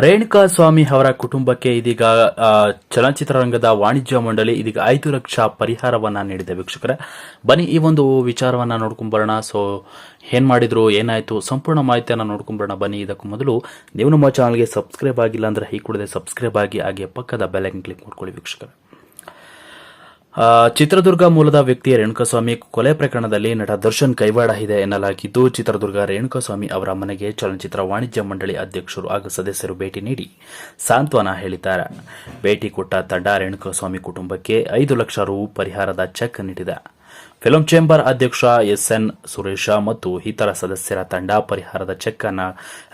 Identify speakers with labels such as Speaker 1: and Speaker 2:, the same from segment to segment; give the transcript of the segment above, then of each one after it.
Speaker 1: ರೇಣುಕಾ ಸ್ವಾಮಿ ಅವರ ಕುಟುಂಬಕ್ಕೆ ಇದೀಗ ಚಲನಚಿತ್ರ ಚಲನಚಿತ್ರರಂಗದ ವಾಣಿಜ್ಯ ಮಂಡಳಿ ಇದೀಗ ಐದು ಲಕ್ಷ ಪರಿಹಾರವನ್ನ ನೀಡಿದೆ ವೀಕ್ಷಕರ. ಬನ್ನಿ, ಈ ಒಂದು ವಿಚಾರವನ್ನ ನೋಡ್ಕೊಂಬರೋಣ ಸೊ ಏನ್ ಮಾಡಿದ್ರು, ಏನಾಯ್ತು, ಸಂಪೂರ್ಣ ಮಾಹಿತಿಯನ್ನ ನೋಡ್ಕೊಂಬರೋಣ ಬನ್ನಿ, ಇದಕ್ಕೂ ಮೊದಲು ನೀವು ನಮ್ಮ ಚಾನಲ್ಗೆ ಸಬ್ಸ್ಕ್ರೈಬ್ ಆಗಿಲ್ಲ ಅಂದ್ರೆ ಈ ಕೂಡಲೇ ಸಬ್ಸ್ಕ್ರೈಬ್ ಆಗಿ, ಹಾಗೆ ಪಕ್ಕದ ಬೆಲ್ಲೈಕನ್ ಕ್ಲಿಕ್ ಮಾಡ್ಕೊಳ್ಳಿ ವೀಕ್ಷಕರೇ. ಚಿತ್ರದುರ್ಗ ಮೂಲದ ವ್ಯಕ್ತಿಯ ರೇಣುಕಸ್ವಾಮಿ ಕೊಲೆ ಪ್ರಕರಣದಲ್ಲಿ ನಟ ದರ್ಶನ್ ಕೈವಾಡ ಇದೆ ಎನ್ನಲಾಗಿದ್ದು, ಚಿತ್ರದುರ್ಗ ರೇಣುಕಸ್ವಾಮಿ ಅವರ ಮನೆಗೆ ಚಲನಚಿತ್ರ ವಾಣಿಜ್ಯ ಮಂಡಳಿ ಅಧ್ಯಕ್ಷರು ಹಾಗೂ ಸದಸ್ಯರು ಭೇಟಿ ನೀಡಿ ಸಾಂತ್ವನ ಹೇಳಿದ್ದಾರೆ. ಭೇಟಿ ಕೊಟ್ಟ ತಂಡ ರೇಣುಕಸ್ವಾಮಿ ಕುಟುಂಬಕ್ಕೆ ಐದು ಲಕ್ಷ ರು ಪರಿಹಾರದ ಚೆಕ್ ನೀಡಿದೆ. ಫಿಲಂ ಚೇಂಬರ್ ಅಧ್ಯಕ್ಷ ಎಸ್ಎನ್. ಸುರೇಶ ಮತ್ತು ಇತರ ಸದಸ್ಯರ ತಂಡ ಪರಿಹಾರದ ಚೆಕ್ ಅನ್ನು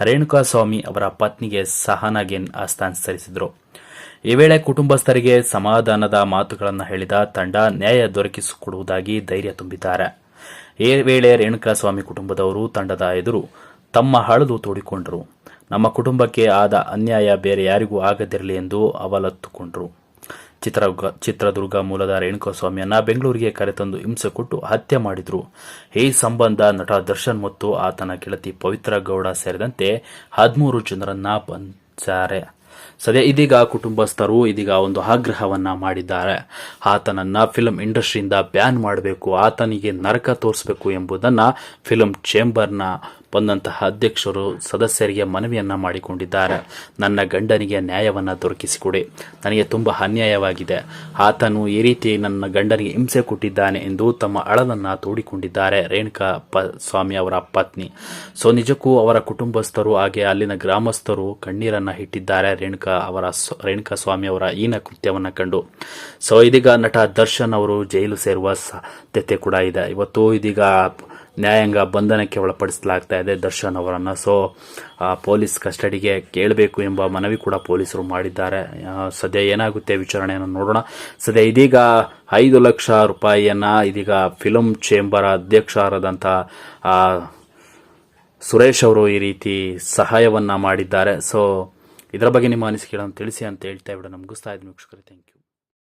Speaker 1: ರೇಣುಕಾಸ್ವಾಮಿ ಅವರ ಪತ್ನಿಗೆ ಸಹನಾಗೇನ್ ಹಸ್ತಾಂತರಿಸಿದರು ಈ ವೇಳೆ ಕುಟುಂಬಸ್ಥರಿಗೆ ಸಮಾಧಾನದ ಮಾತುಗಳನ್ನು ಹೇಳಿದ ತಂಡ ನ್ಯಾಯ ದೊರಕಿಸಿಕೊಡುವುದಾಗಿ ಧೈರ್ಯ ತುಂಬಿದ್ದಾರೆ. ಈ ವೇಳೆ ರೇಣುಕಾಸ್ವಾಮಿ ಕುಟುಂಬದವರು ತಂಡದ ಎದುರು ತಮ್ಮ ಹಳದು ತೋಡಿಕೊಂಡರು. ನಮ್ಮ ಕುಟುಂಬಕ್ಕೆ ಆದ ಅನ್ಯಾಯ ಬೇರೆ ಯಾರಿಗೂ ಆಗದಿರಲಿ ಎಂದು ಅವಲತ್ತುಕೊಂಡರು. ಚಿತ್ರದುರ್ಗ ಚಿತ್ರದುರ್ಗ ಮೂಲದ ರೇಣುಕಾಸ್ವಾಮಿಯನ್ನ ಬೆಂಗಳೂರಿಗೆ ಕರೆತಂದು ಹಿಂಸೆ ಕೊಟ್ಟು ಹತ್ಯೆ ಮಾಡಿದ್ರು. ಈ ಸಂಬಂಧ ನಟ ದರ್ಶನ್ ಮತ್ತು ಆತನ ಗೆಳತಿ ಪವಿತ್ರ ಗೌಡ ಸೇರಿದಂತೆ ಹದಿಮೂರು ಜನರನ್ನ ಬಂಧಿಸಿದ್ದಾರೆ. ಸದ್ಯ ಇದೀಗ ಕುಟುಂಬಸ್ಥರು ಇದೀಗ ಒಂದು ಆಗ್ರಹವನ್ನ ಮಾಡಿದ್ದಾರೆ. ಆತನನ್ನ ಫಿಲಂ ಇಂಡಸ್ಟ್ರಿಯಿಂದ ಬ್ಯಾನ್ ಮಾಡಬೇಕು, ಆತನಿಗೆ ನರಕ ತೋರಿಸಬೇಕು ಎಂಬುದನ್ನ ಫಿಲಂ ಚೇಂಬರ್ನ ಬಂದಂತಹ ಅಧ್ಯಕ್ಷರು ಸದಸ್ಯರಿಗೆ ಮನವಿಯನ್ನ ಮಾಡಿಕೊಂಡಿದ್ದಾರೆ. ನನ್ನ ಗಂಡನಿಗೆ ನ್ಯಾಯವನ್ನ ದೊರಕಿಸಿಕೊಡಿ. ನನಗೆ ತುಂಬಾ ಅನ್ಯಾಯವಾಗಿದೆ. ಆತನು ಈ ರೀತಿ ನನ್ನ ಗಂಡನಿಗೆ ಹಿಂಸೆ ಕೊಟ್ಟಿದ್ದಾನೆ ಎಂದು ತಮ್ಮ ಅಳಲನ್ನ ತೋಡಿಕೊಂಡಿದ್ದಾರೆ. ರೇಣುಕಾ ಸ್ವಾಮಿ ಅವರ ಪತ್ನಿ. ಸೊ, ನಿಜಕ್ಕೂ ಅವರ ಕುಟುಂಬಸ್ಥರು ಹಾಗೆ ಅಲ್ಲಿನ ಗ್ರಾಮಸ್ಥರು ಕಣ್ಣೀರನ್ನ ಇಟ್ಟಿದ್ದಾರೆ ರೇಣುಕಾ ಅವರ ರೇಣುಕಾ ಸ್ವಾಮಿ ಅವರ ಈನ ಕೃತ್ಯವನ್ನ ಕಂಡು. ಸೊ, ಇದೀಗ ನಟ ದರ್ಶನ್ ಅವರು ಜೈಲು ಸೇರುವ ಸಾಧ್ಯತೆ ಕೂಡ ಇದೆ. ಇವತ್ತು ಇದೀಗ ನ್ಯಾಯಾಂಗ ಬಂಧನಕ್ಕೆ ಒಳಪಡಿಸಲಾಗ್ತಾ ಇದೆ ದರ್ಶನ್ ಅವರನ್ನು. ಸೊ ಪೊಲೀಸ್ ಕಸ್ಟಡಿಗೆ ಕೇಳಬೇಕು ಎಂಬ ಮನವಿ ಕೂಡ ಪೊಲೀಸರು ಮಾಡಿದ್ದಾರೆ. ಸದ್ಯ ಏನಾಗುತ್ತೆ ವಿಚಾರಣೆಯನ್ನು ನೋಡೋಣ. ಸದ್ಯ ಇದೀಗ ಐದು ಲಕ್ಷ ರೂಪಾಯಿಯನ್ನು ಇದೀಗ ಫಿಲಂ ಚೇಂಬರ್ ಅಧ್ಯಕ್ಷರಾದಂಥ ಸುರೇಶ್ ಅವರು ಈ ರೀತಿ ಸಹಾಯವನ್ನು ಮಾಡಿದ್ದಾರೆ. ಸೊ ಇದರ ಬಗ್ಗೆ ನಿಮ್ಮ ಅನಿಸಿಕೆಗಳನ್ನು ತಿಳಿಸಿ ಅಂತ ಹೇಳ್ತಾ ಇವಿಡ ಮುಗಿಸ್ತಾ ಇದ್ದೀನಿ. ವೀಕ್ಷಕರೇ ಥ್ಯಾಂಕ್ ಯು